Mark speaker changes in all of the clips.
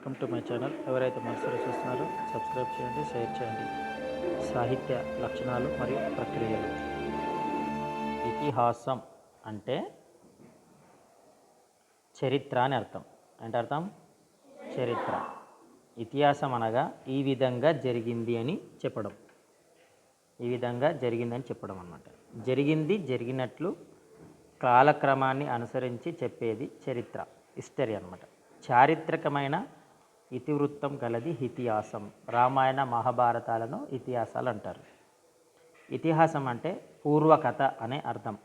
Speaker 1: Welcome to my channel. ఎవరైతే మనసులో చూస్తున్నారో సబ్స్క్రైబ్ చేయండి షేర్ చేయండి. సాహిత్య లక్షణాలు మరియు ప్రక్రియలు. ఇతిహాసం అంటే చరిత్ర అని అర్థం. అంటే అర్థం? చరిత్ర. ఇతిహాసం అనగా ఈ విధంగా జరిగింది అని చెప్పడం. ఈ విధంగా జరిగిందని చెప్పడం అన్నమాట. జరిగింది జరిగినట్లు కాలక్రమాన్ని అనుసరించి చెప్పేది చరిత్ర హిస్టరీ అన్నమాట. చారిత్రకమైన ఇతివృత్తం గలది ఇతిహాసం. రామాయణ మహాభారతాలను ఇతిహాసాలు అంటారు ఇతిహాసం అంటే పూర్వకథ అనే అర్థం.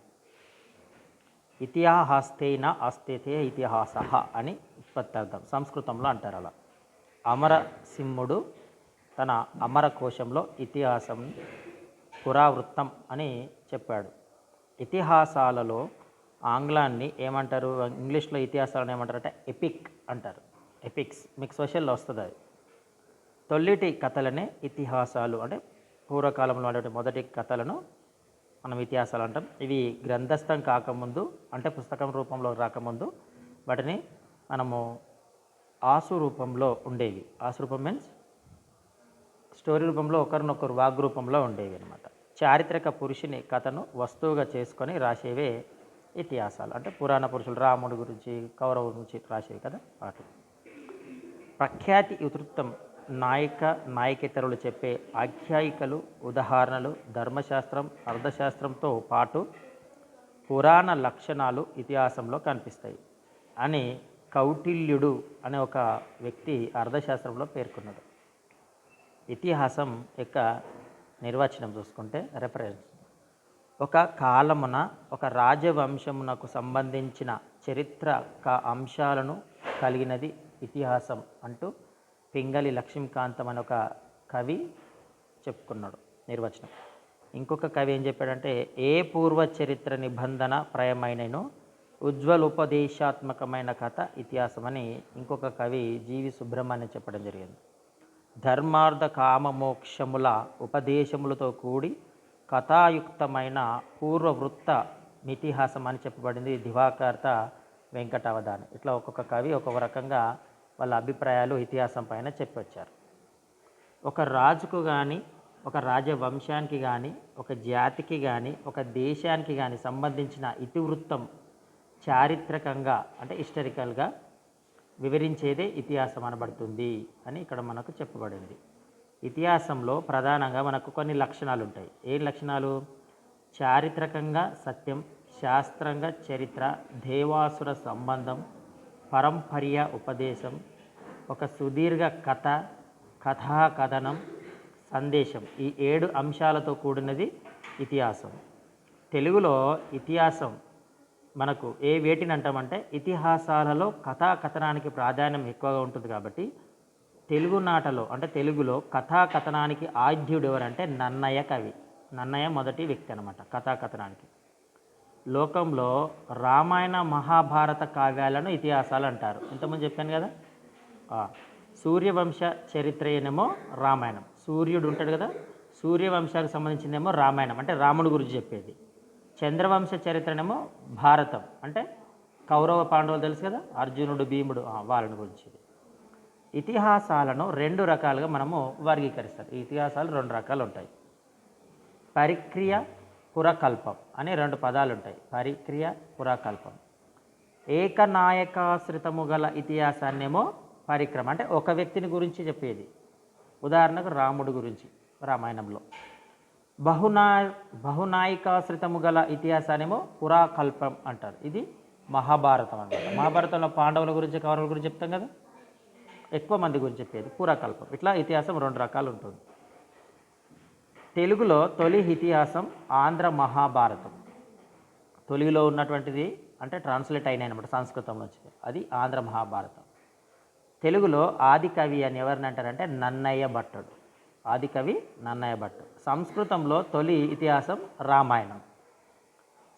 Speaker 1: ఇతిహాస్తేన ఆస్తేతే ఇతిహాస అని ఉత్పత్తి అర్థం. సంస్కృతంలో అంటారు అలా. అమరసింహుడు తన అమర కోశంలో ఇతిహాసం పురావృత్తం అని చెప్పాడు. ఇతిహాసాలలో ఆంగ్లాన్ని ఏమంటారు? ఇంగ్లీష్లో ఇతిహాసాలను ఏమంటారు అంటే ఎపిక్ అంటారు. ఎపిక్స్ మీకు సోషల్లో వస్తుంది అది. తొల్లిటి కథలనే ఇతిహాసాలు అంటే పూర్వకాలంలో ఉన్నటువంటి మొదటి కథలను మనం ఇతిహాసాలు అంటాం. ఇవి గ్రంథస్థం కాకముందు అంటే పుస్తకం రూపంలో రాకముందు వాటిని మనము ఆసు రూపంలో ఉండేవి. ఆసు రూపం మీన్స్ స్టోరీ రూపంలో ఒకరినొకరు వాగ్ రూపంలో ఉండేవి అనమాట చారిత్రక పురుషుని కథను వస్తువుగా చేసుకొని రాసేవే ఇతిహాసాలు. అంటే పురాణ పురుషులు రాముడి గురించి కౌరవుల గురించి రాసేవి కదా వాటి ప్రఖ్యాతి ఇతృత్వం నాయక నాయకేతరులు చెప్పే ఆఖ్యాయికలు ఉదాహరణలు ధర్మశాస్త్రం అర్థశాస్త్రంతో పాటు పురాణ లక్షణాలు ఇతిహాసంలో కనిపిస్తాయి అని కౌటిల్యుడు అనే ఒక వ్యక్తి అర్థశాస్త్రంలో పేర్కొన్నాడు. ఇతిహాసం యొక్క నిర్వచనం చూసుకుంటే రెఫరెన్స్ ఒక కాలమున ఒక రాజవంశమునకు సంబంధించిన చరిత్ర అంశాలను కలిగినది ఇతిహాసం అంటూ పింగళి లక్ష్మీకాంతం అని ఒక కవి చెప్పుకున్నాడు నిర్వచనం. ఇంకొక కవి ఏం చెప్పాడంటే ఏ పూర్వ చరిత్ర నిబంధన ప్రయమైనను ఉజ్వలోపదేశాత్మకమైన కథ ఇతిహాసం అని ఇంకొక కవి జీవి సుబ్రహ్మణ్యం చెప్పడం జరిగింది. ధర్మార్థ కామమోక్షముల ఉపదేశములతో కూడి కథాయుక్తమైన పూర్వవృత్త మితిహాసం అని చెప్పబడింది దివాకర్త వెంకటావధాని. ఇట్లా ఒక్కొక్క కవి ఒక్కొక్క రకంగా వాళ్ళ అభిప్రాయాలు ఇతిహాసం పైన చెప్పొచ్చారు. ఒక రాజుకు కానీ ఒక రాజవంశానికి కానీ ఒక జాతికి కానీ ఒక దేశానికి కానీ సంబంధించిన ఇతివృత్తం చారిత్రకంగా అంటే హిస్టరికల్గా వివరించేదే ఇతిహాసం అనబడుతుంది అని ఇక్కడ మనకు చెప్పబడింది. ఇతిహాసంలో ప్రధానంగా మనకు కొన్ని లక్షణాలు ఉంటాయి ఏ లక్షణాలు? చారిత్రకంగా సత్యం శాస్త్రంగా చరిత్ర దేవాసుర సంబంధం పరంపర్య ఉపదేశం ఒక సుదీర్ఘ కథ కథా కథనం సందేశం ఈ ఏడు అంశాలతో కూడినది ఇతిహాసం. తెలుగులో ఇతిహాసం మనకు ఏ వేటిని అంటామంటే ఇతిహాసాలలో కథాకథనానికి ప్రాధాన్యం ఎక్కువగా ఉంటుంది కాబట్టి తెలుగు నాటలో అంటే తెలుగులో కథాకథనానికి ఆద్యుడు ఎవరంటే నన్నయ్య కవి. నన్నయ్య మొదటి వ్యక్తి అనమాట కథాకథనానికి. లోకంలో రామాయణ మహాభారత కావ్యాలను ఇతిహాసాలు అంటారు ఇంతకుముందు చెప్పాను కదా? సూర్యవంశ చరిత్ర ఏనేమో రామాయణం. సూర్యుడు ఉంటాడు కదా? సూర్యవంశానికి సంబంధించిందేమో రామాయణం. అంటే రాముడి గురించి చెప్పేది. చంద్రవంశ చరిత్రనేమో భారతం. అంటే కౌరవ పాండవులు తెలుసు కదా? అర్జునుడు భీముడు వాళ్ళని గురించి. ఇతిహాసాలను రెండు రకాలుగా మనము వర్గీకరిస్తారు. ఈ ఇతిహాసాలు రెండు రకాలు ఉంటాయి పరిక్రియ పురకల్పం అనే రెండు పదాలు ఉంటాయి పరిక్రియ పురకల్పం. ఏకనాయకాశ్రితము గల ఇతిహాసాన్నేమో పరిక్రమ. అంటే ఒక వ్యక్తిని గురించి చెప్పేది. ఉదాహరణకు రాముడి గురించి రామాయణంలో. బహునా బహునాయికాశ్రితము గల ఇతిహాసాన్నేమో పురాకల్పం అంటారు. ఇది మహాభారతం అనమాట మహాభారతంలో పాండవుల గురించి కౌరవుల గురించి చెప్తాం కదా? ఎక్కువ మంది గురించి చెప్పేది పురాకల్పం. ఇట్లా ఇతిహాసం రెండు రకాలు ఉంటుంది తెలుగులో తొలి ఇతిహాసం ఆంధ్ర మహాభారతం. తొలిలో ఉన్నటువంటిది అంటే ట్రాన్స్లేట్ అయినాయి అనమాట సంస్కృతం నుంచి అది ఆంధ్ర మహాభారతం. తెలుగులో ఆది కవి అని ఎవరిని అంటారంటే నన్నయ్య భట్టుడు. ఆది కవి నన్నయ్య భట్టు సంస్కృతంలో తొలి ఇతిహాసం రామాయణం.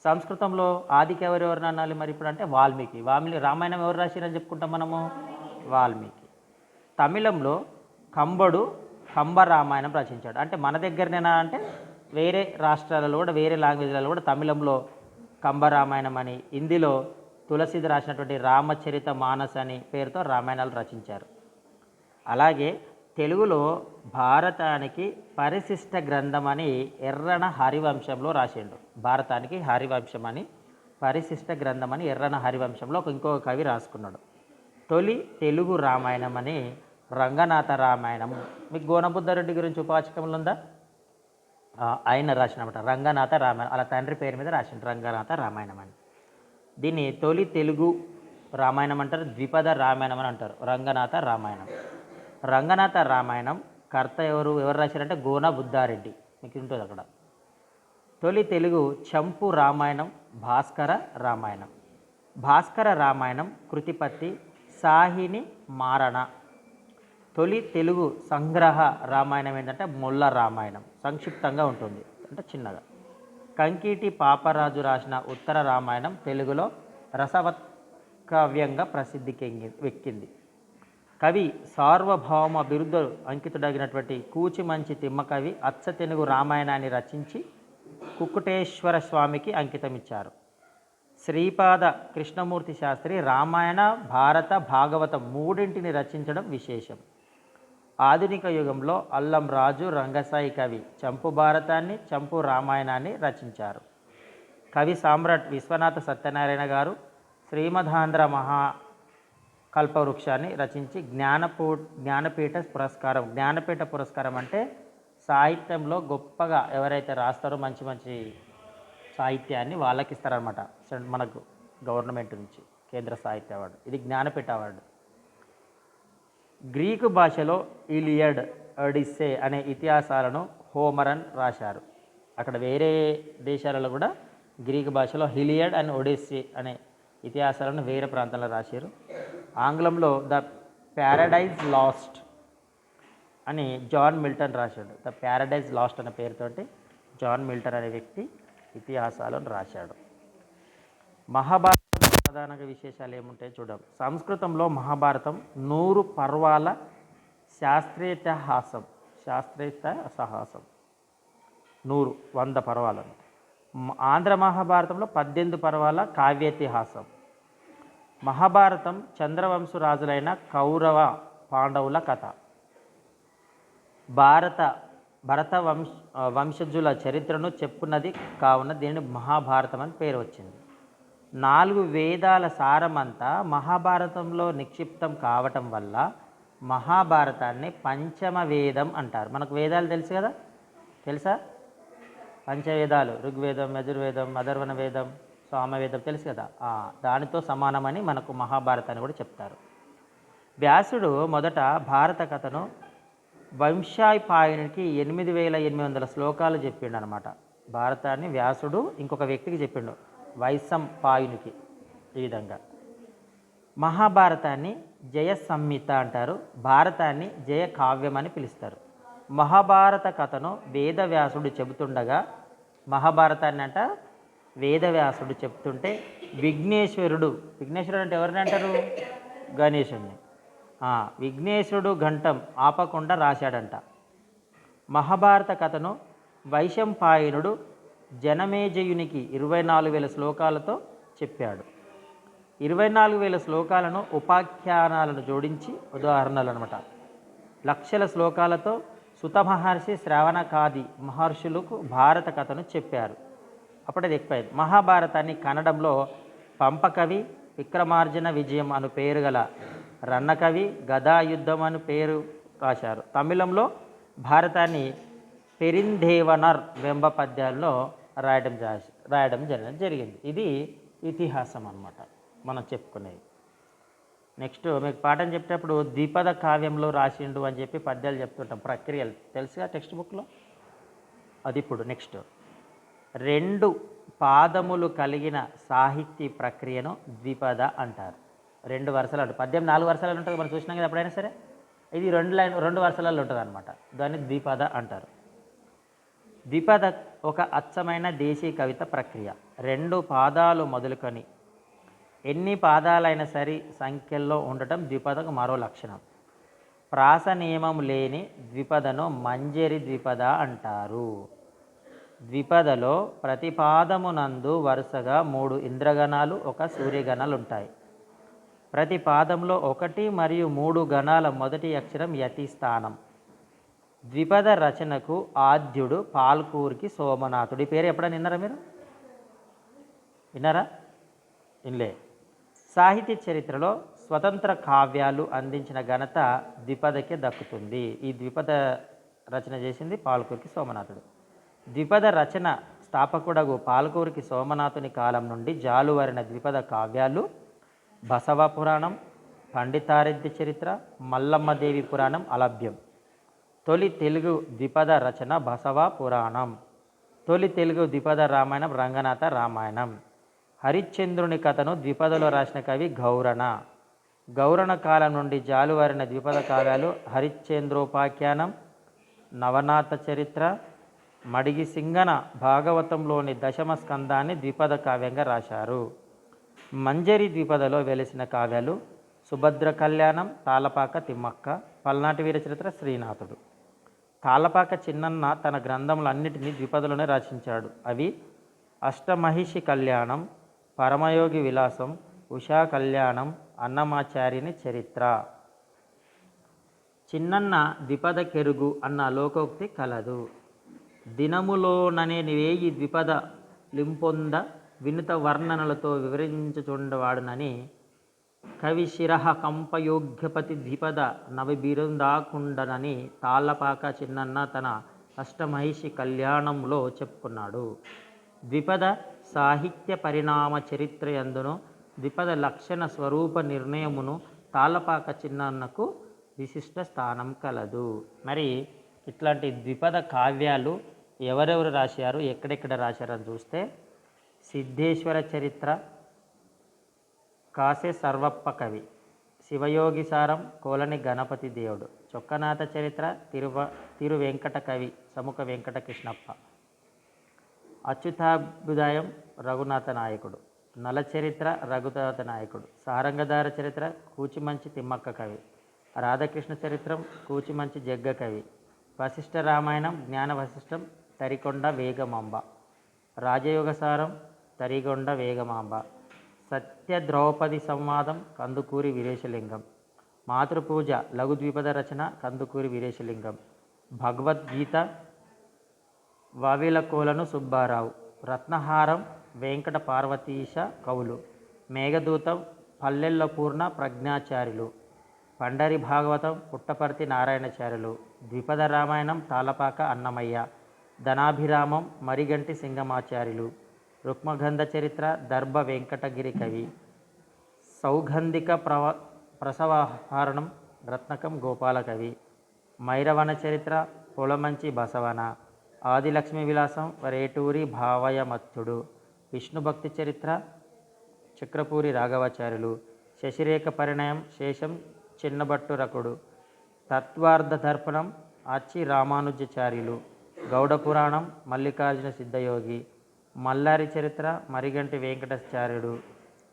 Speaker 1: సంస్కృతంలో ఆదికి ఎవరు అనాలి మరి ఇప్పుడు అంటే వాల్మీకి. వాల్మీకి రామాయణం ఎవరు రాసిరని చెప్పుకుంటాం మనము? వాల్మీకి. తమిళంలో కంబడు కంబ రామాయణం రచించాడు. అంటే మన దగ్గరనేనా అంటే వేరే రాష్ట్రాలలో కూడా వేరే లాంగ్వేజ్లలో కూడా తమిళంలో కంబ రామాయణం అని హిందీలో తులసిది రాసినటువంటి రామచరిత మానస్ అని పేరుతో రామాయణాలు రచించారు. అలాగే తెలుగులో భారతానికి పరిశిష్ట గ్రంథం అని ఎర్రన హరివంశంలో రాసిండు. భారతానికి హరివంశం అని పరిశిష్ట గ్రంథం అని ఎర్రన హరివంశంలో ఒక ఇంకో కవి రాసుకున్నాడు. తొలి తెలుగు రామాయణం అని రంగనాథ రామాయణం మీకు గోనబుద్ధారెడ్డి గురించి ఉపవాచకంలో ఉందా ఆయన రాసినమాట రంగనాథ రామాయణం అలా తండ్రి పేరు మీద రాసిన రంగనాథ రామాయణం అని దీన్ని తొలి తెలుగు రామాయణం అంటారు ద్విపద రామాయణం అని అంటారు. రంగనాథ రామాయణం రంగనాథ రామాయణం కర్త ఎవరు ఎవరు రాశారంటే గోన బుద్ధారెడ్డి మీకు ఉంటుంది అక్కడ. తొలి తెలుగు చంపు రామాయణం భాస్కర రామాయణం. భాస్కర రామాయణం కృతిపత్తి సాహిని మారణ. తొలి తెలుగు సంగ్రహ రామాయణం ఏంటంటే మొల్ల రామాయణం. సంక్షిప్తంగా ఉంటుంది. అంటే చిన్నగా. కంకీటి పాపరాజు రాసిన ఉత్తర రామాయణం తెలుగులో రసవత్ కావ్యంగా ప్రసిద్ధికి వెక్కింది. కవి సార్వభౌమ బిరుదు అంకితుడగినటువంటి కూచిమంచి తిమ్మకవి అచ్చ తెలుగు రామాయణాన్ని రచించి కుక్కుటేశ్వర స్వామికి అంకితమిచ్చారు. శ్రీపాద కృష్ణమూర్తి శాస్త్రి రామాయణ భారత భాగవతం మూడింటిని రచించడం విశేషం. ఆధునిక యుగంలో అల్లం రాజు రంగసాయి కవి చంపు భారతాన్ని చంపు రామాయణాన్ని రచించారు. కవి సామ్రాట్ విశ్వనాథ సత్యనారాయణ గారు శ్రీమధాంధ్ర మహా కల్పవృక్షాన్ని రచించి జ్ఞానపూ జ్ఞానపీఠ పురస్కారం జ్ఞానపీఠ పురస్కారం అంటే సాహిత్యంలో గొప్పగా ఎవరైతే రాస్తారో మంచి మంచి సాహిత్యాన్ని వాళ్ళకి ఇస్తారనమాట మనకు గవర్నమెంట్ నుంచి కేంద్ర సాహిత్య అవార్డు. ఇది జ్ఞానపీఠ అవార్డు. గ్రీకు భాషలో ఇలియడ్ ఒడిస్సే అనే ఇతిహాసాలను హోమరన్ రాశారు. అక్కడ వేరే దేశాలలో కూడా గ్రీకు భాషలో హిలియడ్ అండ్ ఒడిస్సే అనే ఇతిహాసాలను వేరే ప్రాంతంలో రాశారు. ఆంగ్లంలో ద ప్యారడైజ్ లాస్ట్ అని జాన్ మిల్టన్ రాశాడు. ద ప్యారడైజ్ లాస్ట్ అనే పేరుతోటి జాన్ మిల్టన్ అనే వ్యక్తి ఇతిహాసాలను రాశాడు. మహాభారత ప్రధానంగా విశేషాలు ఏముంటాయో చూద్దాం. సంస్కృతంలో మహాభారతం నూరు పర్వాల శాస్త్రీయహాసం శాస్త్రేత సహాసం నూరు వంద పర్వాలను. ఆంధ్ర మహాభారతంలో పద్దెనిమిది పర్వాల కావ్యేతిహాసం. మహాభారతం చంద్రవంశు రాజులైన కౌరవ పాండవుల కథ. భారత భరత వంశ వంశజుల చరిత్రను చెప్పున్నది కావున దీనిని మహాభారతం అని పేరు వచ్చింది. నాలుగు వేదాల సారమంతా మహాభారతంలో నిక్షిప్తం కావటం వల్ల మహాభారతాన్ని పంచమ వేదం అంటారు. మనకు వేదాలు తెలుసు కదా? తెలుసా? పంచవేదాలు ఋగ్వేదం యజుర్వేదం అధర్వణ వేదం సామవేదం తెలుసు కదా? దానితో సమానమని మనకు మహాభారతాన్ని కూడా చెప్తారు. వ్యాసుడు మొదట భారత కథను వంశాపాయనికి ఎనిమిది వేల ఎనిమిది వందల శ్లోకాలు చెప్పిండు అనమాట భారతాన్ని వ్యాసుడు ఇంకొక వ్యక్తికి చెప్పిండు. వైశంపాయునికి ఈ విధంగా. మహాభారతాన్ని జయ సంహిత అంటారు భారతాన్ని జయ కావ్యం అని పిలుస్తారు. మహాభారత కథను వేదవ్యాసుడు చెబుతుండగా మహాభారతాన్ని అంట వేదవ్యాసుడు చెప్తుంటే విఘ్నేశ్వరుడు విఘ్నేశ్వరుడు అంటే ఎవరిని అంటారు? గణేశుడిని విఘ్నేశ్వరుడు ఘంటం ఆపకుండా రాశాడంట. మహాభారత కథను వైశంపాయనుడు జనమేజయునికి ఇరవై నాలుగు వేల శ్లోకాలతో చెప్పాడు. ఇరవై నాలుగు వేల శ్లోకాలను ఉపాఖ్యానాలను జోడించి ఉదాహరణలు అనమాట లక్షల శ్లోకాలతో సుత మహర్షి శ్రవణకాది మహర్షులకు భారత కథను చెప్పారు. అప్పుడే ఎక్కువైంది. మహాభారతాన్ని కన్నడంలో పంపకవి విక్రమార్జున విజయం అను పేరు గల రన్నకవి గదాయుద్ధం అను పేరు రాశారు. తమిళంలో భారతాన్ని పెరిందేవనర్ వెంబ పద్యాల్లో రాయడం జా- రాయడం జరగడం జరిగింది. ఇది ఇతిహాసం అనమాట మనం చెప్పుకునేది. నెక్స్ట్ మీకు పాఠం చెప్పేటప్పుడు ద్విపద కావ్యంలో రాసిండు అని చెప్పి పద్యాలు చెప్తుంటాం. ప్రక్రియలు తెలుసుగా టెక్స్ట్ బుక్లో? అది ఇప్పుడు నెక్స్ట్. రెండు పాదములు కలిగిన సాహిత్య ప్రక్రియను ద్విపద అంటారు. రెండు వరుసలు అంటే పద్యం నాలుగు వరుసలు ఉంటుంది. మనం చూసినాం కదా ఎప్పుడైనా సరే? ఇది రెండు లైన్ రెండు వరుసలలో ఉంటుంది అనమాట దాన్ని ద్విపద అంటారు. ద్విపద ఒక అచ్చమైన దేశీ కవిత ప్రక్రియ. రెండు పాదాలు మొదలుకొని ఎన్ని పాదాలైనా సరే సంఖ్యల్లో ఉండటం ద్విపదకు మరో లక్షణం. ప్రాస నియమం లేని ద్విపదను మంజరి ద్విపద అంటారు. ద్విపదలో ప్రతి పాదమునందు వరుసగా మూడు ఇంద్రగణాలు ఒక సూర్యగణాలు ఉంటాయి. ప్రతి పాదంలో ఒకటి మరియు మూడు గణాల మొదటి అక్షరం యతి స్థానం. ద్విపద రచనకు ఆద్యుడు పాల్కూరికి సోమనాథుడి. పేరు ఎప్పుడైనా విన్నారా మీరు? విన్నారా? వినలే. సాహిత్య చరిత్రలో స్వతంత్ర కావ్యాలు అందించిన ఘనత ద్విపదకే దక్కుతుంది. ఈ ద్విపద రచన చేసింది పాల్కూరికి సోమనాథుడు. ద్విపద రచన స్థాపకుడగు పాల్కూరికి సోమనాథుని కాలం నుండి జాలువారిన ద్విపద కావ్యాలు బసవ పురాణం పండితారెడ్డి చరిత్ర మల్లమ్మదేవి పురాణం అలభ్యం. తొలి తెలుగు ద్విపద రచన బసవ పురాణం. తొలి తెలుగు ద్విపద రామాయణం రంగనాథ రామాయణం. హరిశ్చంద్రుని కథను ద్విపదలో రాసిన కవి గౌరణ. గౌరణ కాలం నుండి జాలువారిన ద్విపద కావ్యాలు హరిశ్చంద్రోపాఖ్యానం నవనాథ చరిత్ర మడిగి సింగన భాగవతంలోని దశమ స్కందాన్ని ద్విపద కావ్యంగా రాశారు. మంజరి ద్విపదలో వెలిసిన కావ్యాలు సుభద్ర కళ్యాణం తాళపాక తిమ్మక్క పల్నాటి వీర చరిత్ర శ్రీనాథుడు. కాలపాక చిన్నన్న తన గ్రంథములన్నిటినీ ద్విపదలోనే రచించాడు. అవి అష్టమహిషి కళ్యాణం పరమయోగి విలాసం ఉషా కళ్యాణం అన్నమాచార్యుని చరిత్ర. చిన్నన్న ద్విపద కెరుగు అన్న లోకోక్తి కలదు. దినములోననే వేయి ద్విపద లింపొంద వినుత వర్ణనలతో వివరించుచుండవాడునని కవి శిరహ కంపయోగ్యపతి ద్విపద నవబిరుందాకుండనని తాళ్ళపాక చిన్నన్న తన అష్టమహిషి కళ్యాణంలో చెప్పుకున్నాడు. ద్విపద సాహిత్య పరిణామ చరిత్ర ఎందును ద్విపద లక్షణ స్వరూప నిర్ణయమును తాళ్ళపాక చిన్నన్నకు విశిష్ట స్థానం కలదు. మరి ఇట్లాంటి ద్విపద కావ్యాలు ఎవరెవరు రాశారు ఎక్కడెక్కడ రాశారని చూస్తే సిద్ధేశ్వర చరిత్ర కాసే సర్వప్ప కవి శివయోగి సారం కోలని గణపతి దేవుడు. చొక్కనాథ చరిత్ర తిరువ తిరువెంకట కవి సముఖ వెంకటకృష్ణప్ప. కృష్ణప్ప రఘునాథ నాయకుడు. నల చరిత్ర రఘునాథ నాయకుడు. సారంగధార చరిత్ర కూచిమంచి తిమ్మక్క కవి. రాధాకృష్ణ చరిత్రం కూచిమంచి జగ్గ కవి. వశిష్ఠ రామాయణం జ్ఞాన వశిష్టం తరికొండ వేగమాంబ. రాజయోగసారం తరిగొండ వేగమాంబ. సత్య ద్రౌపది సంవాదం కందుకూరి వీరేశలింగం. మాతృపూజ లఘుద్విపద రచన కందుకూరి వీరేశలింగం. భగవద్గీత వావిలకోలను సుబ్బారావు. రత్నహారం వెంకట పార్వతీశ కవులు. మేఘదూతం పల్లెల్ల పూర్ణ ప్రజ్ఞాచార్యులు. పండరి భాగవతం పుట్టపర్తి నారాయణచార్యులు. ద్విపద రామాయణం తాళపాక అన్నమయ్య. ధనాభిరామం మరిగంటి సింగమాచార్యులు. రుక్మగంధ చరిత్ర దర్భ వెంకటగిరి కవి. సౌగంధిక ప్రవ ప్రసవహారణం రత్నకం గోపాల కవి. మైరవన చరిత్ర పొలమంచి బసవన. ఆదిలక్ష్మి విలాసం రేటూరి భావయమత్తుడు. విష్ణుభక్తి చరిత్ర చక్రపూరి రాఘవాచార్యులు. శశిరేఖ పరిణయం శేషం చిన్నబట్టు రకుడు. తత్వార్థ దర్పణం అచ్చి రామానుజాచార్యులు. గౌడ పురాణం మల్లికార్జున సిద్ధయోగి. మల్లారి చరిత్ర మరిగంటి వెంకటాచార్యుడు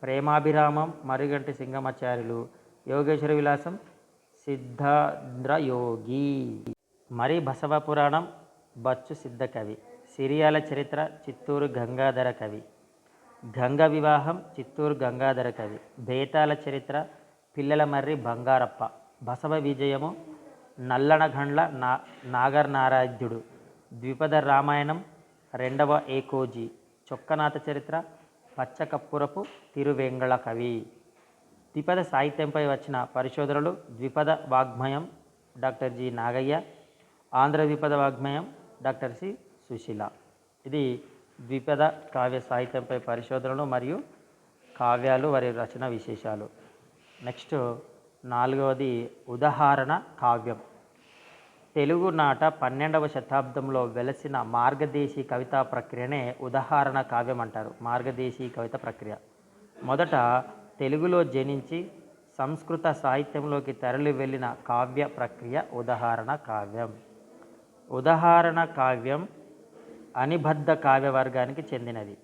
Speaker 1: ప్రేమాభిరామం మరిగంటి సింగమాచార్యులు యోగేశ్వర విలాసం సిద్ధాంధ్రయోగి మరి బసవ పురాణం బచ్చు సిద్ధ కవి సిరియాల చరిత్ర చిత్తూరు గంగాధర కవి గంగ వివాహం చిత్తూరు గంగాధర కవి బేతాల చరిత్ర పిల్లల మర్రి బంగారప్ప బసవ విజయము నల్లనగండ్ల నా నాగర్ నారాధ్యుడు ద్విపద రామాయణం రెండవ ఏకోజీ చొక్కనాథ చరిత్ర పచ్చకప్పురపు తిరువెంగళ కవి. ద్విపద సాహిత్యంపై వచ్చిన పరిశోధనలు ద్విపద వాగ్మయం డాక్టర్ జి నాగయ్య ఆంధ్ర ద్విపద వాగ్మయం డాక్టర్ సి సుశీల. ఇది ద్విపద కావ్య సాహిత్యంపై పరిశోధనలు మరియు కావ్యాలు వారి రచన విశేషాలు. నెక్స్ట్ నాలుగవది ఉదాహరణ కావ్యం. తెలుగునాట పన్నెండవ శతాబ్దంలో వెలసిన మార్గదేశీ కవితా ప్రక్రియనే ఉదాహరణ కావ్యం అంటారు మార్గదేశీ కవిత ప్రక్రియ. మొదట తెలుగులో జనించి సంస్కృత సాహిత్యంలోకి తరలి వెళ్ళిన కావ్య ప్రక్రియ ఉదాహరణ కావ్యం. ఉదాహరణ కావ్యం అనిబద్ధ కావ్య వర్గానికి చెందినది.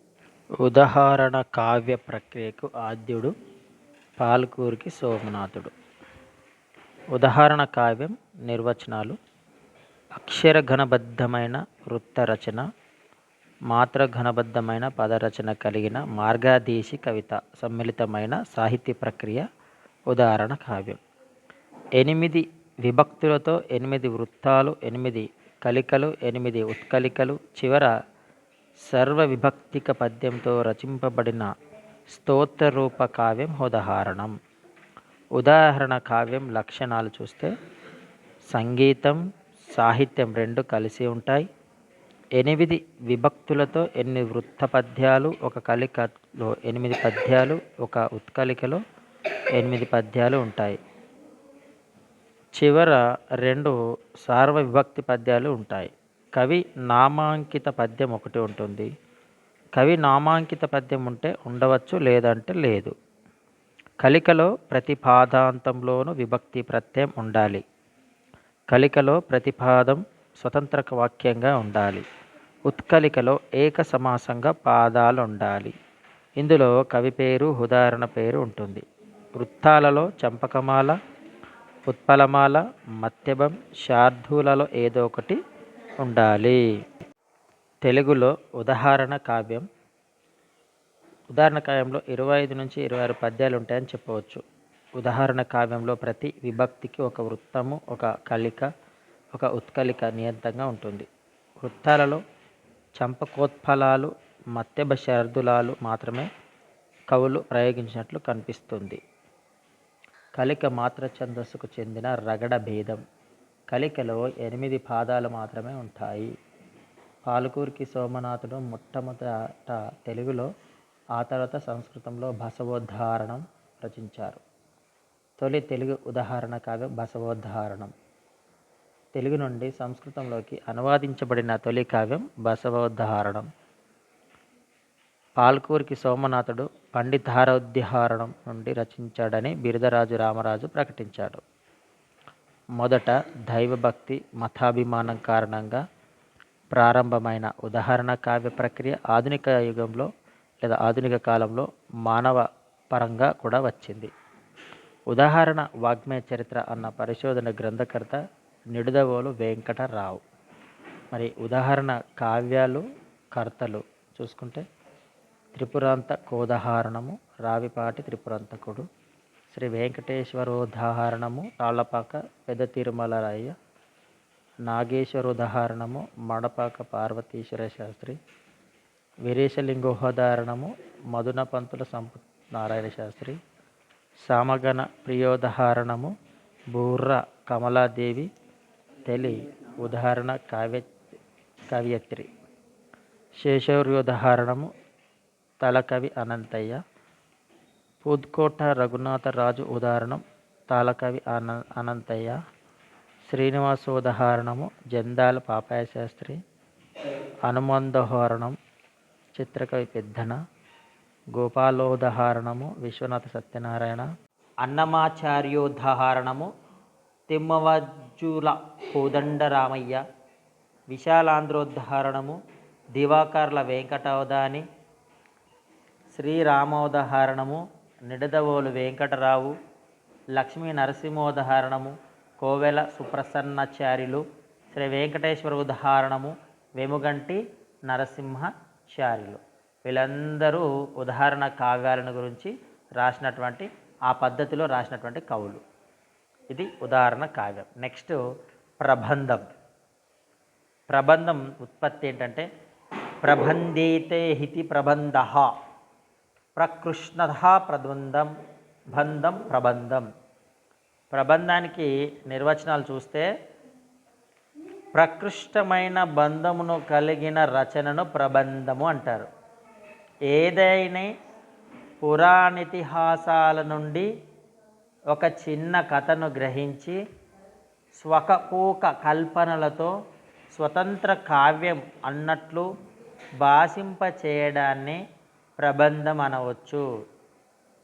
Speaker 1: ఉదాహరణ కావ్య ప్రక్రియకు ఆద్యుడు పాల్కూరికి సోమనాథుడు. ఉదాహరణ కావ్యం నిర్వచనాలు అక్షర ఘనబద్ధమైన వృత్త రచన మాత్ర ఘనబద్ధమైన పదరచన కలిగిన మార్గాదేశి కవిత సమ్మిళితమైన సాహిత్య ప్రక్రియ ఉదాహరణ కావ్యం. ఎనిమిది విభక్తులతో ఎనిమిది వృత్తాలు ఎనిమిది కలికలు ఎనిమిది ఉత్కలికలు చివర సర్వ విభక్తిక పద్యంతో రచింపబడిన స్తోత్రరూప కావ్యం ఉదాహరణం. ఉదాహరణ కావ్యం లక్షణాలు చూస్తే సంగీతం సాహిత్యం రెండు కలిసి ఉంటాయి. ఎనిమిది విభక్తులతో ఎన్ని వృత్త పద్యాలు ఒక కలికలో ఎనిమిది పద్యాలు ఒక ఉత్కలికలో ఎనిమిది పద్యాలు ఉంటాయి. చివర రెండు సార్వ విభక్తి పద్యాలు ఉంటాయి. కవి నామాంకిత పద్యం ఒకటి ఉంటుంది. కవి నామాంకిత పద్యం ఉంటే ఉండవచ్చు లేదంటే లేదు. కలికలో ప్రతి పాదాంతంలోనూ విభక్తి ప్రత్యయం ఉండాలి. కలికలో ప్రతిపాదం స్వతంత్ర వాక్యంగా ఉండాలి. ఉత్కలికలో ఏక సమాసంగా పాదాలు ఉండాలి ఇందులో కవి పేరు ఉదాహరణ పేరు ఉంటుంది. వృత్తాలలో చంపకమాల ఉత్పలమాల మత్యభం శార్ధూలలో ఏదో ఒకటి ఉండాలి. తెలుగులో ఉదాహరణ కావ్యం. ఉదాహరణ కావ్యంలో ఇరవై ఐదు నుంచి ఇరవై ఆరు పద్యాలు ఉంటాయని చెప్పవచ్చు. ఉదాహరణ కావ్యంలో ప్రతి విభక్తికి ఒక వృత్తము ఒక కలిక ఒక ఉత్కలిక నియంత్రంగా ఉంటుంది. వృత్తాలలో చంపకోత్ఫలాలు మత్యభ శరదులాలు మాత్రమే కవులు ప్రయోగించినట్లు కనిపిస్తుంది. కలిక మాత్ర ఛందస్సుకు చెందిన రగడ భేదం. కలికలో ఎనిమిది పాదాలు మాత్రమే ఉంటాయి. పాలకూరికి సోమనాథుడు మొట్టమొదట తెలుగులో ఆ తర్వాత సంస్కృతంలో బసవోద్ధారణం రచించారు. తొలి తెలుగు ఉదాహరణ కావ్యం బసవోద్ధారణం. తెలుగు నుండి సంస్కృతంలోకి అనువాదించబడిన తొలి కావ్యం బసవోద్ధారణం. పాల్కూరికి సోమనాథుడు పండితారోద్యహారణం నుండి రచించాడని బిరుదరాజు రామరాజు ప్రకటించాడు. మొదట దైవభక్తి మతాభిమానం కారణంగా ప్రారంభమైన ఉదాహరణ కావ్య ప్రక్రియ ఆధునిక యుగంలో లేదా ఆధునిక కాలంలో మానవ పరంగా కూడా వచ్చింది. ఉదాహరణ వాగ్మయ చరిత్ర అన్న పరిశోధన గ్రంథకర్త నిడుదవోలు వెంకటరావు. మరి ఉదాహరణ కావ్యాలు కర్తలు చూసుకుంటే త్రిపురాంత కోదాహరణము రావిపాటి త్రిపురాంతకుడు శ్రీ వెంకటేశ్వరోదాహరణము తాళ్ళపాక పెద్ద తిరుమలరాయ నాగేశ్వరోదాహరణము మడపాక పార్వతీశ్వర శాస్త్రి వీరేశలింగోహోదాహరణము మధున పంతుల సంపు నారాయణ శాస్త్రి సామగణ ప్రియోదాహరణము బూర్ర కమలాదేవి తెలి ఉదాహరణ కావ్య కవయత్రి. శేషౌర్యోదాహరణము తలకవి అనంతయ్య. పుద్కోట రఘునాథరాజు ఉదాహరణం తాలకవి అన అనంతయ్య. శ్రీనివాసోదాహరణము జందాల పాపాయ శాస్త్రి హనుమందోహరణం చిత్రకవి పెద్దన. గోపాలోదాహరణము విశ్వనాథ సత్యనారాయణ అన్నమాచార్యోదాహరణము తిమ్మవజ్జుల కోదండరామయ్య విశాలాంధ్రోద్ధారణము దివాకర్ల వెంకటవదాని శ్రీరామోదాహరణము నిడదవోలు వెంకటరావు లక్ష్మీ నరసింహోదాహరణము కోవెల సుప్రసన్నచార్యులు శ్రీ వెంకటేశ్వర ఉదాహరణము వెముగంటి నరసింహచార్యులు. వీళ్ళందరూ ఉదాహరణ కావ్యాలను గురించి రాసినటువంటి ఆ పద్ధతిలో రాసినటువంటి కవులు. ఇది ఉదాహరణ కావ్యం. నెక్స్ట్ ప్రబంధం. ప్రబంధం ఉత్పత్తి ఏంటంటే ప్రబంధేతే హితి ప్రబంధ ప్రకృష్ణ ప్రబంధం బంధం ప్రబంధం. ప్రబంధానికి నిర్వచనాలు చూస్తే ప్రకృష్టమైన బంధమును కలిగిన రచనను ప్రబంధము అంటారు. ఏదైనా పురాణితిహాసాల నుండి ఒక చిన్న కథను గ్రహించి స్వకపోక కల్పనలతో స్వతంత్ర కావ్యం అన్నట్లు భాషింపచేయడాన్ని ప్రబంధం అనవచ్చు.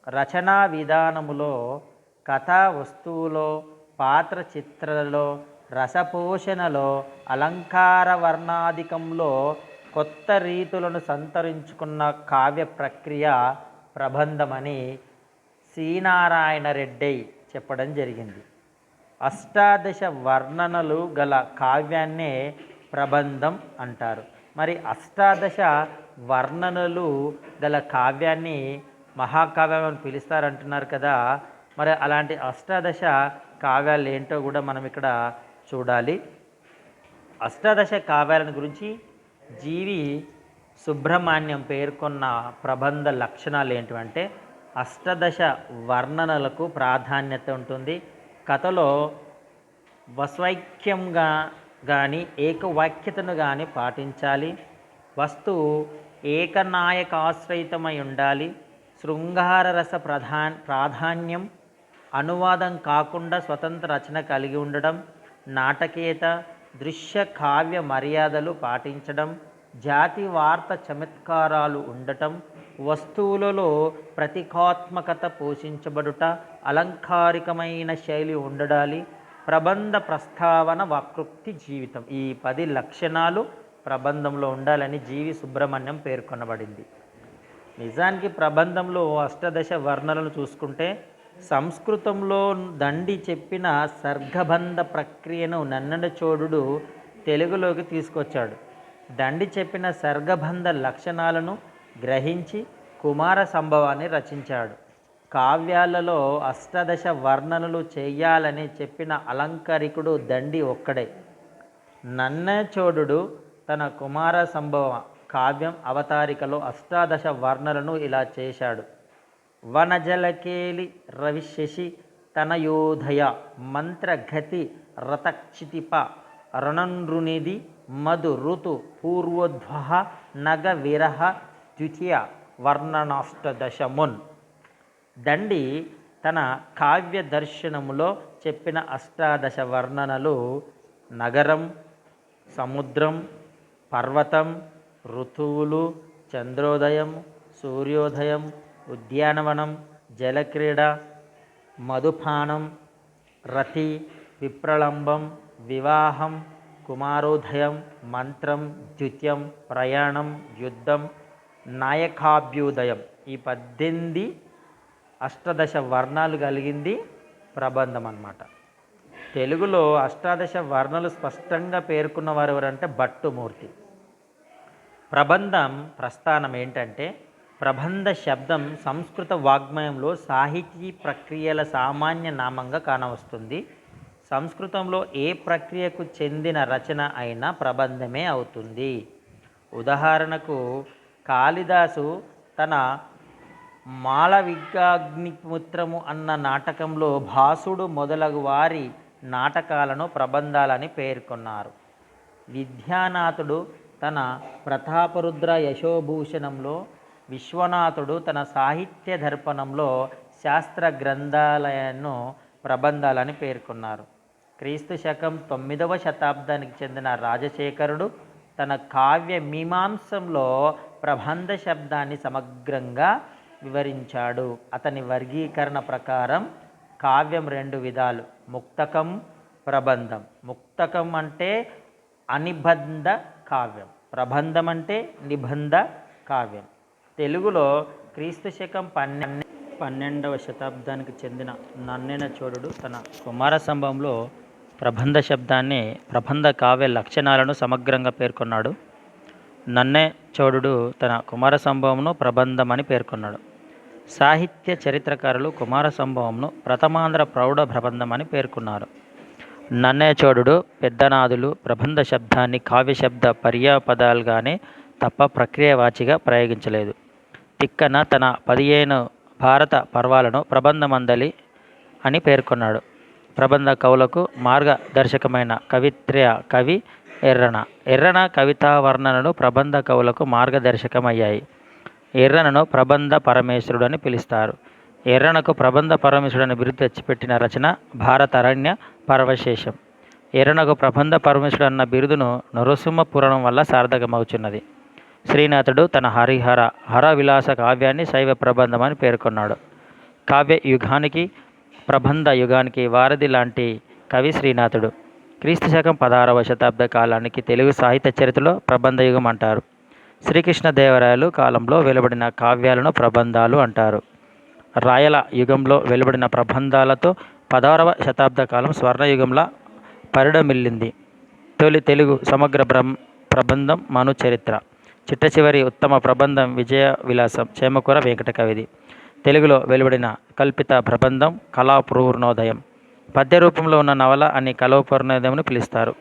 Speaker 1: రచనా విధానములో కథా వస్తువులో పాత్ర చిత్రలలో రసపోషణలో అలంకార వర్ణాధికంలో కొత్త రీతులను సంతరించుకున్న కావ్య ప్రక్రియ ప్రబంధమని శ్రీనారాయణ రెడ్డి చెప్పడం జరిగింది. అష్టాదశ వర్ణనలు గల కావ్యాన్నే ప్రబంధం అంటారు. మరి అష్టాదశ వర్ణనలు గల కావ్యాన్ని మహాకావ్యం అని పిలుస్తారంటున్నారు కదా. మరి అలాంటి అష్టాదశ కావ్యాలు ఏంటో కూడా మనం ఇక్కడ చూడాలి. అష్టాదశ కావ్యాలను గురించి జీవి సుబ్రహ్మణ్యం పేర్కొన్న ప్రబంధ లక్షణాలు ఏంటంటే అష్టదశ వర్ణనలకు ప్రాధాన్యత ఉంటుంది. కథలో వస్వైక్యంగా కానీ ఏకవాక్యతను కానీ పాటించాలి. వస్తువు ఏకనాయకాశ్రయితమై ఉండాలి. శృంగార రస ప్రాధాన్యం అనువాదం కాకుండా స్వతంత్ర రచన కలిగి ఉండడం నాటకీయత దృశ్య కావ్య మర్యాదలు పాటించడం జాతి వార్త చమత్కారాలు ఉండటం వస్తువులలో ప్రతీకాత్మకత పోషించబడుట అలంకారికమైన శైలి ఉండడాలి ప్రబంధ ప్రస్తావన వక్ృక్తి జీవితం. ఈ పది లక్షణాలు ప్రబంధంలో ఉండాలని జీవి సుబ్రహ్మణ్యం పేర్కొనబడింది. నిజానికి ప్రబంధంలో అష్టదశ వర్ణనలు చూసుకుంటే సంస్కృతంలో దండి చెప్పిన సర్గబంధ ప్రక్రియను నన్నడ చోడుడు తెలుగులోకి తీసుకొచ్చాడు. దండి చెప్పిన సర్గబంధ లక్షణాలను గ్రహించి కుమార సంభవాన్ని రచించాడు. కావ్యాలలో అష్టదశ వర్ణనలు చేయాలని చెప్పిన అలంకారికుడు దండి ఒక్కడే. నన్నచోడుడు తన కుమార సంభవ కావ్యం అవతారికలో అష్టాదశ వర్ణలను ఇలా చేశాడు. వనజలకేలి రవిశశి తనయోధయ మంత్రగతి రతక్షితిప రణనృనిధి మధు ఋతు పూర్వోద్వహ నగ విరహ ద్వితీయ వర్ణనాష్టదశమున్. దండి తన కావ్య దర్శనములో చెప్పిన అష్టాదశ వర్ణనలు నగరం సముద్రం పర్వతం ఋతువులు చంద్రోదయం సూర్యోదయం ఉద్యానవనం జలక్రీడ మధుపానం రతి విప్రలంబం వివాహం కుమారోదయం మంత్రం ద్విత్యం ప్రయాణం యుద్ధం నాయకాభ్యుదయం. ఈ పద్దెనిమిది అష్టదశ వర్ణాలు కలిగింది ప్రబంధం అన్నమాట. తెలుగులో అష్టాదశ వర్ణలు స్పష్టంగా పేర్కొన్నవారు ఎవరంటే భట్టుమూర్తి. ప్రబంధం ప్రస్థానం ఏంటంటే ప్రబంధ శబ్దం సంస్కృత వాగ్మయంలో సాహితీ ప్రక్రియల సామాన్య నామంగా కానవస్తుంది. సంస్కృతంలో ఏ ప్రక్రియకు చెందిన రచన అయినా ప్రబంధమే అవుతుంది. ఉదాహరణకు కాళిదాసు తన మాళవికాగ్నిపుత్రము అన్న నాటకంలో భాసుడు మొదలగు వారి నాటకాలను ప్రబంధాలని పేర్కొన్నారు. విద్యానాథుడు తన ప్రతాపరుద్ర యశోభూషణంలో విశ్వనాథుడు తన సాహిత్య దర్పణంలో శాస్త్ర గ్రంథాలయాన్ని ప్రబంధాలని పేర్కొన్నారు. క్రీస్తు శకం తొమ్మిదవ శతాబ్దానికి చెందిన రాజశేఖరుడు తన కావ్య మీమాంసంలో ప్రబంధ శబ్దాన్ని సమగ్రంగా వివరించాడు. అతని వర్గీకరణ ప్రకారం కావ్యం రెండు విధాలు ముక్తకం ప్రబంధం. ముక్తకం అంటే అనిబంధ కావ్యం ప్రబంధం అంటే నిబంధ కావ్యం. తెలుగులో క్రీస్తు శకం పన్నెండు పన్నెండవ శతాబ్దానికి చెందిన నన్నెన చోడుడు తన కుమార సంభవంలో ప్రబంధ శబ్దాన్ని ప్రబంధ కావ్య లక్షణాలను సమగ్రంగా పేర్కొన్నాడు. నన్నే చోడుడు తన కుమార సంభవమును ప్రబంధమని పేర్కొన్నాడు. సాహిత్య చరిత్రకారులు కుమార సంభవంను ప్రథమాంధ్ర ప్రౌఢ ప్రబంధమని పేర్కొన్నారు. నన్నే చోడుడు పెద్దనాదులు ప్రబంధ శబ్దాన్ని కావ్య శబ్ద పర్యాపదాలుగానే తప్ప ప్రక్రియవాచిగా ప్రయోగించలేదు. తిక్కన తన పదిహేను భారత పర్వాలను ప్రబంధమందలి అని పేర్కొన్నాడు. ప్రబంధ కవులకు మార్గదర్శకమైన కవిత్రయ కవి ఎర్రన. ఎర్రన కవితా వర్ణనలు ప్రబంధ కవులకు మార్గదర్శకమయ్యాయి. ఎర్రనను ప్రబంధ పరమేశ్వరుడు అని పిలుస్తారు. ఎర్రనకు ప్రబంధ పరమేశ్వరుడు అని బిరుదు తెచ్చిపెట్టిన రచన భారతరణ్య పర్వశేషం. ఎర్రనకు ప్రబంధ పరమేశ్వరుడు అన్న బిరుదును నరసింహ పురాణం వల్ల సార్థకమవుచున్నది. శ్రీనాథుడు తన హరిహర హర విలాస కావ్యాన్ని శైవ ప్రబంధం అని పేర్కొన్నాడు. కావ్య యుగానికి ప్రబంధ యుగానికి వారధి లాంటి కవి శ్రీనాథుడు. క్రీస్తు శకం పదహారవ శతాబ్ద కాలానికి తెలుగు సాహిత్య చరిత్రలో ప్రబంధ యుగం అంటారు. శ్రీకృష్ణదేవరాయలు కాలంలో వెలువడిన కావ్యాలను ప్రబంధాలు అంటారు. రాయల యుగంలో వెలువడిన ప్రబంధాలతో పదహారవ శతాబ్ద కాలం స్వర్ణయుగంలా పరిడమిల్లింది తొలి తెలుగు సమగ్ర బ్రహ్ ప్రబంధం మను చరిత్ర చిట్ట చివరి ఉత్తమ ప్రబంధం విజయ విలాసం చేమకూర వెంకట కవిది. తెలుగులో వెలువడిన కల్పిత ప్రబంధం కళాపూర్ణోదయం పద్య రూపంలో ఉన్న నవల అని కళాపూర్ణోదయంను పిలుస్తారు.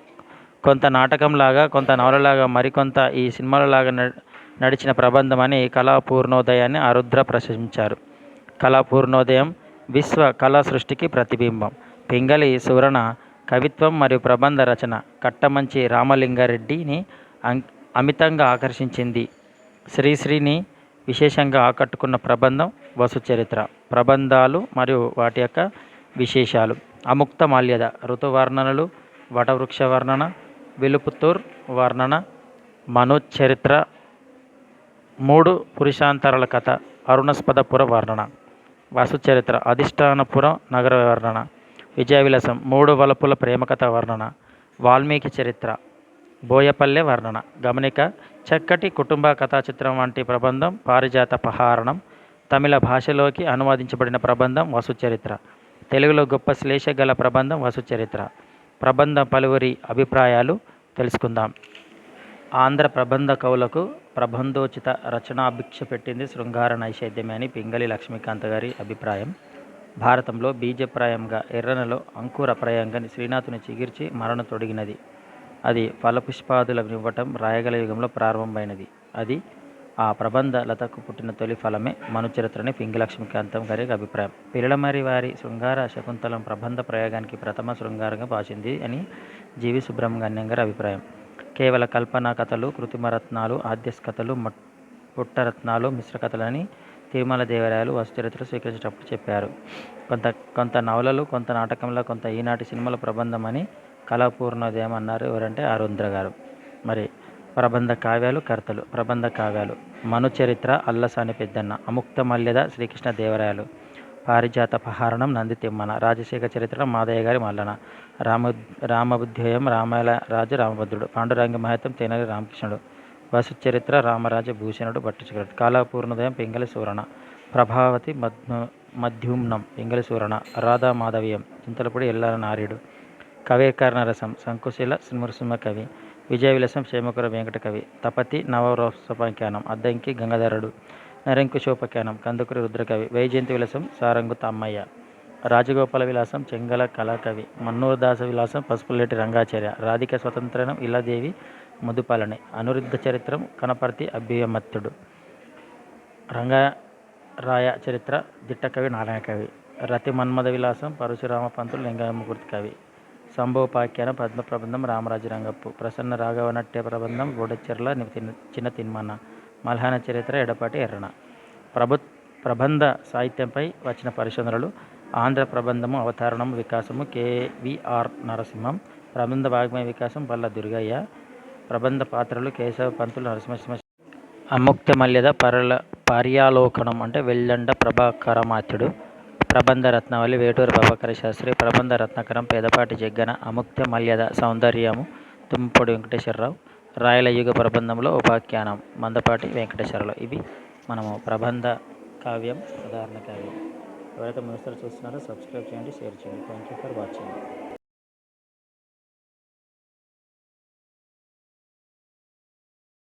Speaker 1: కొంత నాటకంలాగా కొంత నవలలాగా మరికొంత ఈ సినిమాలలాగా నడిచిన ప్రబంధం అని కళాపూర్ణోదయాన్ని ఆరుద్ర ప్రశంసించారు. కళాపూర్ణోదయం విశ్వ కళా సృష్టికి ప్రతిబింబం. పింగళి సువర్ణ కవిత్వం మరియు ప్రబంధ రచన కట్టమంచి రామలింగారెడ్డిని అం- అమితంగా ఆకర్షించింది. శ్రీశ్రీని విశేషంగా ఆకట్టుకున్న ప్రబంధం వసుచరిత్ర. ప్రబంధాలు మరియు వాటి యొక్క విశేషాలు. అముక్త మాల్యద ఋతువర్ణనలు వటవృక్ష వర్ణన విలుపుతూర్ వర్ణన మనోచరిత్ర మూడు పురుషాంతరాల కథ అరుణస్పదపుర వర్ణన వసుచరిత్ర అధిష్టానపురం నగర వర్ణన విజయవిలాసం మూడు వలపుల ప్రేమకథ వర్ణన వాల్మీకి చరిత్ర బోయపల్లె వర్ణన. గమనిక చక్కటి కుటుంబ కథా చిత్రం వంటి ప్రబంధం పారిజాత పహారణం తమిళ భాషలోకి అనువాదించబడిన ప్రబంధం వసుచరిత్ర. తెలుగులో గొప్ప శ్లేష గల ప్రబంధం వసుచరిత్ర. ప్రబంధం పలువురి అభిప్రాయాలు తెలుసుకుందాం. ఆంధ్ర ప్రబంధ కవులకు ప్రబంధోచిత రచనాభిక్ష పెట్టింది శృంగార నైషేద్యమే అని పింగళి లక్ష్మీకాంత్ గారి అభిప్రాయం. భారతంలో బీజప్రాయంగా ఎర్రనలో అంకురప్రాయంగా శ్రీనాథుని చిగిర్చి మరణ తొడిగినది. అది ఫలపుష్పాదులనివ్వటం రాయగల యుగంలో ప్రారంభమైనది. అది ఆ ప్రబంధ లతకు పుట్టిన తొలి ఫలమే మనుచరిత్రని పింగి లక్ష్మీకాంతం గారి అభిప్రాయం. పిల్లలమరి వారి శృంగార శకుంతలం ప్రబంధ ప్రయోగానికి ప్రథమ శృంగారంగా భాషింది అని జీవి సుబ్రహ్మణ్యం గారి అభిప్రాయం. కేవల కల్పనా కథలు కృత్రిమరత్నాలు ఆద్యస్ కథలు మొట్- పుట్టరత్నాలు మిశ్ర కథలని తిరుమల దేవరాయలు వసుచరిత్ర స్వీకరించేటప్పుడు చెప్పారు. కొంత కొంత నవలలు కొంత నాటకంలో కొంత ఈనాటి సినిమాల ప్రబంధం అని కళాపూర్ణోదయం అన్నారు ఎవరంటే అరుంద్ర గారు. మరి ప్రబంధ కావ్యాలు కర్తలు. ప్రబంధ కావ్యాలు. మనుచరిత్ర అల్లసాని పెద్దన్న అముక్త మల్యద శ్రీకృష్ణ దేవరాయలు. పారిజాత పహారణం నంది తిమ్మన రాజశేఖర చరిత్ర మాదయ్య గారి మల్లన. రామ రామబుద్ధ్యయం రామాయణ రాజు రామభద్రుడు పాండురంగ మహత్యం తేనెల రామకృష్ణుడు. వసు చరిత్ర రామరాజ భూషణుడు భట్టుచక్రుడు కాలపూర్ణోదయం పింగళి సూరణ ప్రభావతి మధ్య మధ్యుమ్నం పింగళి సూరణ రాధా మాధవీయం చింతలపూడి ఎల్లార నార్యుడు కవేకర్ణ రసం శంకుశీల నృసింహ కవి విజయ విలసం క్షేమకుర వెంకట కవి తపతి నవరోసోపాఖ్యానం అద్దంకి గంగాధరుడు నరంకుశోపాఖ్యానం కందుకూరి రుద్రకవి వైజయంతి విలాసం సారంగు తమ్మయ్య రాజగోపాల విలాసం చెంగల కళాకవి మన్నూరుదాస విలాసం పసుపులేటి రంగాచార్య రాధిక స్వతంత్రం ఇలాదేవి ముదుపాలని అనురుద్ధ చరిత్రం కనపర్తి అభ్యమత్తుడు రంగారాయ చరిత్ర దిట్టకవి నారాయణ కవి రతి మన్మద విలాసం పరశురామ పంతులు లింగమూర్తి కవి. సంభోపాఖ్యానం పద్మ ప్రబంధం రామరాజు రంగప్పు ప్రసన్న రాఘవ నట్య ప్రబంధం గూడచెర్ల తిన్- చిన్న తిన్మన్న మల్హాన చరిత్ర ఎడపాటి ఎర్రన. ప్రభు ప్రబంధ సాహిత్యంపై వచ్చిన పరిశోధనలు ఆంధ్ర ప్రబంధము అవతారణము వికాసము కేవిఆర్ నరసింహం ప్రబంధ వాగ్మయ వికాసం పల్ల దుర్గయ్య ప్రబంధ పాత్రలు కేశవ పంతులు నరసింహ అముక్త మల్యద పరల పర్యాలోకనం అంటే వెల్లండ ప్రభాకరమాత్యుడు. ప్రబంధ రత్నవల్లి వేటూరు ప్రభాకర శాస్త్రి ప్రబంధ రత్నకరం పేదపాటి జగ్గన అముక్త మల్యద సౌందర్యము తుమ్మపొడి వెంకటేశ్వరరావు రాయల యుగ ప్రబంధంలో ఉపాఖ్యానం మందపాటి వెంకటేశ్వరరావు. ఇవి మనము ప్రబంధ కావ్యం ఉదాహరణ కావ్యం. ఎవరైతే మొదటిసారి చూస్తున్నారో సబ్స్క్రైబ్ చేయండి షేర్ చేయండి. Thank you for watching